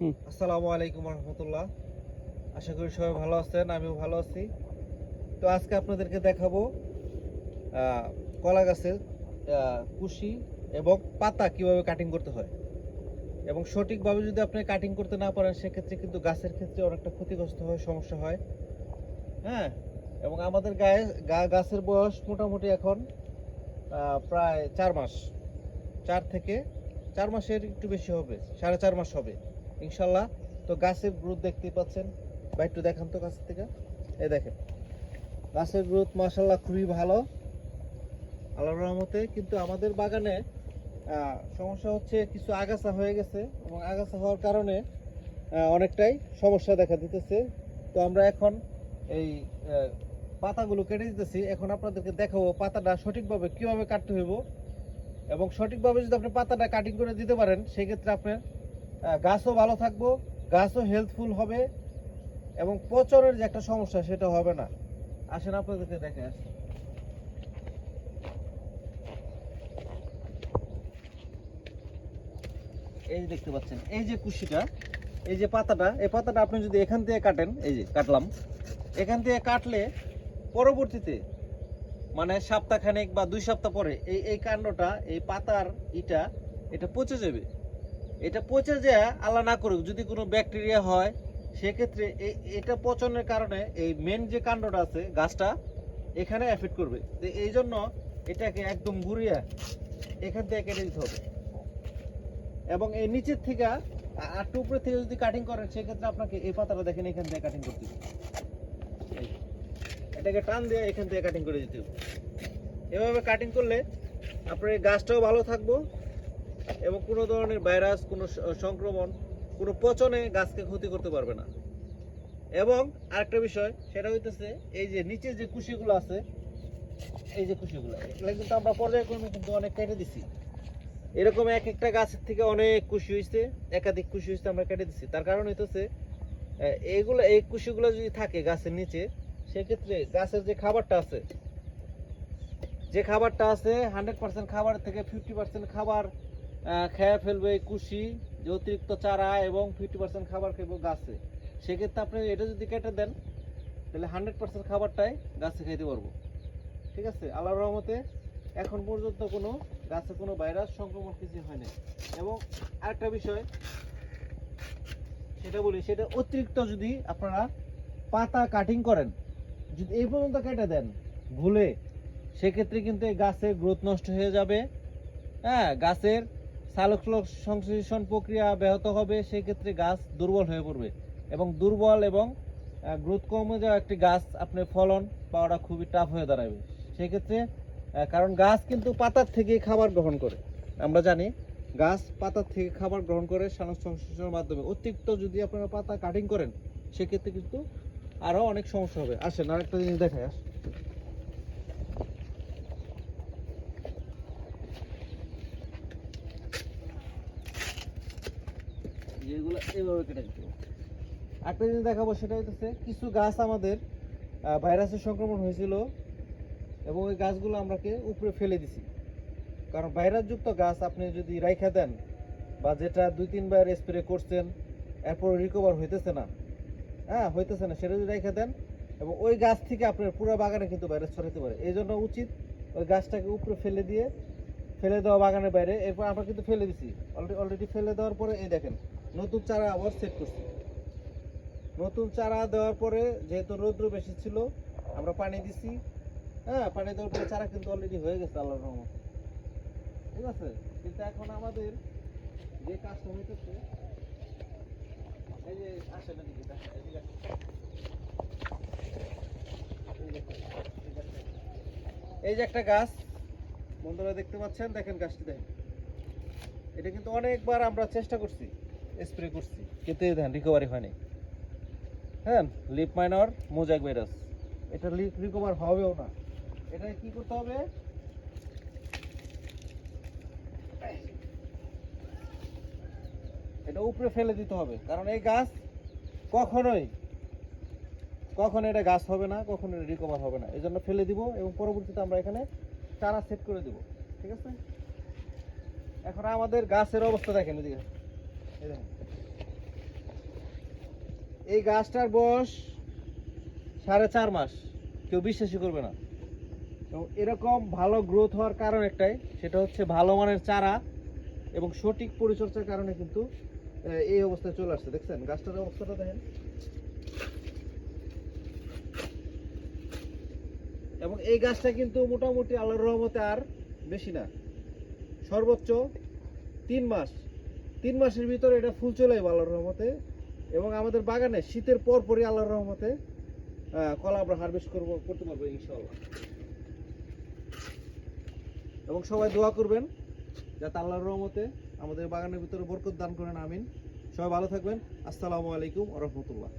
আসসালামু আলাইকুম রহমতুল্লাহ। আশা করি সবাই ভালো আছেন, আমিও ভালো আছি। তো আজকে আপনাদেরকে দেখাবো কলা গাছের কুশি এবং পাতা কীভাবে কাটিং করতে হয়। এবং সঠিকভাবে যদি আপনি কাটিং করতে না পারেন, সেক্ষেত্রে কিন্তু গাছের ক্ষেত্রে অনেকটা ক্ষতিগ্রস্ত হয়, সমস্যা হয়। হ্যাঁ? এবং আমাদের গায়ে গাছের বয়স মোটামুটি এখন প্রায় চার মাস। চার থেকে, চার মাসের একটু বেশি হবে, সাড়ে চার মাস হবে। ইনশাল্লাহ। তো গাছের গ্রোথ দেখতেই পাচ্ছেন। বা একটু দেখান তো গাছের থেকে। এই দেখেন। গাছের গ্রোথ মাশাল্লাহ খুবই ভালো। আল্লাহর রহমতে কিন্তু আমাদের বাগানে সমস্যা হচ্ছে কিছু আগাছা হয়ে গেছে এবং আগাছা হওয়ার কারণে অনেকটাই সমস্যা দেখা দিতেছে। তো আমরা এখন এই পাতাগুলো কেটে দিতেছি। এখন আপনাদেরকে দেখাবো পাতাটা সঠিকভাবে কীভাবে কাটতে হইব। এবং সঠিকভাবে যদি আপনি পাতাটা কাটিং করে দিতে পারেন, সেক্ষেত্রে আপনার গাছও ভালো থাকব, গাছও হেলথফুল হবে এবং পচনের যে একটা সমস্যা সেটা হবে না। আসেন আপনাদেরকে দেখে আসি। এই যে দেখতে পাচ্ছেন, এই যে কুশিটা, এই যে পাতাটা, এই পাতাটা আপনি যদি এখান থেকে কাটেন, এই যে কাটলাম, এখান থেকে কাটলে পরবর্তীতে মানে সপ্তাহখানেক বা দুই সপ্তাহ পরে এই এই কাণ্ডটা, এই পাতার ইটা, এটা পচে যাবে। এটা পচে যায় আল্লাহ না করুক, যদি কোনো ব্যাকটেরিয়া হয়, সেক্ষেত্রে এই এটা পচনের কারণে এই মেন যে কাণ্ডটা আছে, গাছটা, এখানে এফেক্ট করবে। তো এই জন্য এটাকে একদম ঘুরিয়ে এখান থেকে কেটে দিতে হবে। এবং এই নিচের থেকে, আর উপরে থেকে যদি কাটিং করেন, সেক্ষেত্রে আপনাকে এই পাতাটা দেখেন, এখান থেকে কাটিং করতে হবে। এটাকে টান দিয়ে এখান থেকে কাটিং করে দিতে হবে। এভাবে কাটিং করলে আপনার এই গাছটাও ভালো থাকব। এবং কোনো ধরনের ভাইরাস, কোনো সংক্রমণ, কোনো পচনে গাছকে ক্ষতি করতে পারবে না। এবং আরেকটা বিষয়, সেটা হইতেছে এই যে নিচে যে কুশিগুলো আছে, এই যে কুশিগুলো, এগুলো কিন্তু আমরা পর্যায়ক্রমে কিন্তু অনেক কেটে দিছি। এরকম এক একটা গাছের থেকে অনেক কুশি হয়েছে একাধিক কুশি হয়েছে আমরা কেটে দিছি। তার কারণ হইতেছে এইগুলো এই কুশিগুলো যদি থাকে গাছের নিচে, সেক্ষেত্রে গাছের যে খাবারটা আছে, যে খাবারটা আছে হান্ড্রেড পার্সেন্ট খাবার থেকে ফিফটি পার্সেন্ট খাবার খেয়ে ফেলবে কুশি, যে অতিরিক্ত চারা এবং ফিফটি পার্সেন্ট খাবার খেবো গাছে। সেক্ষেত্রে আপনি এটা যদি কেটে দেন, তাহলে হান্ড্রেড পার্সেন্ট খাবারটাই গাছে খাইতে পারব। ঠিক আছে? আল্লাহর রহমতে এখন পর্যন্ত কোনো গাছে কোনো ভাইরাস সংক্রমণ কিছু হয়নি এবং আরেকটা বিষয়, সেটা বলি, সেটা অতিরিক্ত যদি আপনারা পাতা কাটিং করেন, যদি এই পর্যন্ত কেটে দেন ভুলে, সেক্ষেত্রে কিন্তু এই গাছের গ্রোথ নষ্ট হয়ে যাবে। হ্যাঁ গাছের সালোক সংশ্লেষণ প্রক্রিয়া ব্যাহত হবে, সেক্ষেত্রে গাছ দুর্বল হয়ে পড়বে এবং দুর্বল এবং গ্রোথ কমে যাওয়া একটি গাছ আপনি ফলন পাওয়াটা খুবই টাফ হয়ে দাঁড়াবে। সেক্ষেত্রে কারণ গাছ কিন্তু পাতার থেকে খাবার গ্রহণ করে। আমরা জানি গাছ পাতার থেকে খাবার গ্রহণ করে সালোক সংশ্লেষণের মাধ্যমে। অতিরিক্ত যদি আপনারা পাতা কাটিং করেন, সেক্ষেত্রে কিন্তু আরও অনেক সমস্যা হবে। আসেন, আরেকটা জিনিস দেখায় আস যেগুলো এইভাবে কেটে দিতে। একটা জিনিস দেখাবো, সেটা হচ্ছে কিছু গাছ আমাদের ভাইরাসের সংক্রমণ হয়েছিল এবং ওই গাছগুলো আমরাকে উপরে ফেলে দিছি। কারণ ভাইরাসযুক্ত গাছ আপনি যদি রাইখা দেন বা যেটা দুই, তিনবার স্প্রে করছেন, এরপর রিকভার হইতেছে না। হ্যাঁ হইতেছে না, সেটা যদি রেখে দেন এবং ওই গাছ থেকে আপনার পুরো বাগানে কিন্তু ভাইরাস ছড়াতে পারে। এই জন্য উচিত ওই গাছটাকে উপরে ফেলে দিয়ে, ফেলে দেওয়া বাগানের বাইরে। এরপর আমরা কিন্তু ফেলে দিছি। অলরেডি অলরেডি ফেলে দেওয়ার পরে এই দেখেন নতুন চারা আবার সেট করছি। নতুন চারা দেওয়ার পরে যেহেতু রৌদ্র বেশি ছিল, আমরা পানি দিছি। হ্যাঁ পানি দেওয়ার পরে চারা কিন্তু অলরেডি হয়ে গেছে আল্লাহর রহমত। ঠিক আছে? কিন্তু এখন আমাদের যে কাজটা হইতেছে, এই যে। এই যে একটা গাছ, বন্ধুরা দেখতে পাচ্ছেন? দেখেন গাছটি দেখেন এটা কিন্তু অনেকবার আমরা চেষ্টা করছি। স্প্রে করছি এই দেখেন রিকভারি হয়নি। হ্যাঁ লিপ মাইনর মোজাক ভাইরাস এটা রিকভার হবেও না। এটা কি করতে হবে? এটা উপরে ফেলে দিতে হবে, কারণ এই গাছ কখনোই, কখন এটা গাছ হবে না, কখন রিকভার হবে না। এই জন্য ফেলে দিব এবং পরবর্তীতে আমরা এখানে চারা সেট করে দিব। ঠিক আছে? এখন আমাদের গাছের অবস্থা দেখেন এদিকে। এই গাছটার বয়স সাড়ে চার মাস। কেউ বিশ্বাসই করবে না। এবং এরকম ভালো গ্রোথ হওয়ার কারণ একটাই, সেটা হচ্ছে ভালো মানের চারা এবং সঠিক পরিচর্যার কারণে কিন্তু এই অবস্থায় চলে আসছে। দেখছেন, গাছটার অবস্থাটা দেখেন। এবং এই গাছটা কিন্তু মোটামুটি আল্লাহর রহমতে আর বেশি না। সর্বোচ্চ তিন মাস। তিন মাসের ভিতরে এটা ফুল চলে যাবে আল্লাহর রহমতে। এবং আমাদের বাগানে শীতের পর পরই আল্লাহর রহমতে কলা আমরা হারভেস্ট করব, করতে পারব ইনশাল্লাহ এবং সবাই দোয়া করবেন, যাতে আল্লাহর রহমতে আমাদের বাগানের ভিতরে বরকত দান করেন, আমিন। সবাই ভালো থাকবেন। আসসালামু আলাইকুম রহমতুল্লাহ।